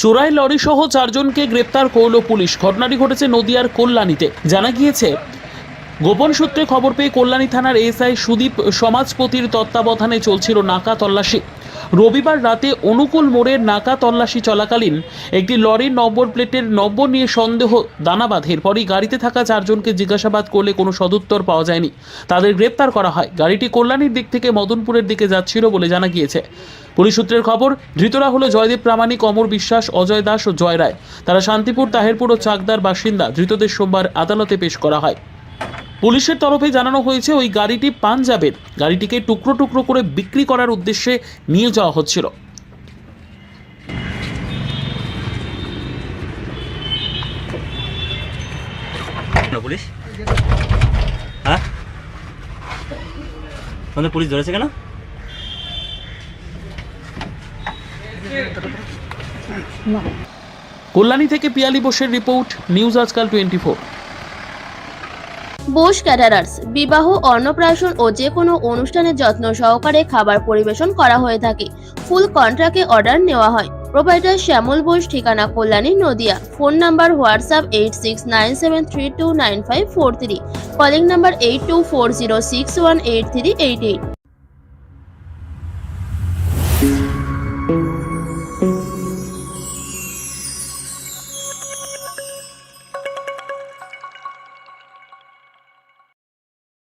চোরাই লরি সহ চারজনকে গ্রেপ্তার করল পুলিশ। ঘটনাটি ঘটেছে নদিয়ার কল্যাণীতে। জানা গিয়েছে, গোপন সূত্রে খবর পেয়ে কল্যাণী থানার এসআই সুদীপ সমাজপতির তত্ত্বাবধানে চলছিল নাকা তল্লাশি। রবিবার রাতে অনুকূল মোড়ের নাকা তল্লাশি চলাকালীন একটি লরির নম্বর প্লেটের নম্বর নিয়ে সন্দেহ দানা বাঁধে। এরপরই গাড়িতে থাকা চারজনকে জিজ্ঞাসাবাদ করলে কোনো সদুত্তর পাওয়া যায়নি। তাদের গ্রেপ্তার করা হয়। গাড়িটি কল্যাণীর দিক থেকে মদনপুরের দিকে যাচ্ছিল বলে জানা গিয়েছে। পুলিশ সূত্রের খবর, ধৃতরা হলো জয়দেব প্রামাণিক, অমর বিশ্বাস, অজয় দাস ও জয় রায়। তারা শান্তিপুর, তাহেরপুর ও চাকদার বাসিন্দা। ধৃতদের সোমবার আদালতে পেশ করা হয়। পুলিশের তরফে জানানো হয়েছে ওই গাড়িটি পাঞ্জাবের। গাড়িটিকে টুকরো টুকরো করে বিক্রি করার উদ্দেশ্যে নিয়ে যাওয়া হচ্ছিল। পুলিশ? হ্যাঁ? তোমাদের পুলিশ ধরেছে কেন? কল্যাণী থেকে পিয়ালি বোসের report news Aajkaal twenty four. Bose caterers বিবাহ, অন্নপ্রাশন ও যে কোনো অনুষ্ঠানের যত্ন সহকারে খাবার পরিবেশন করা হয়ে থাকে। ফুল কন্ট্রাক্টে অর্ডার নেওয়া হয়। প্রোভাইডার শ্যামল বোস, ঠিকানা Kalyani, Nadia. Phone number WhatsApp eight six nine seven three two nine five four three. Calling number eight two four zero six one eight three eight eight.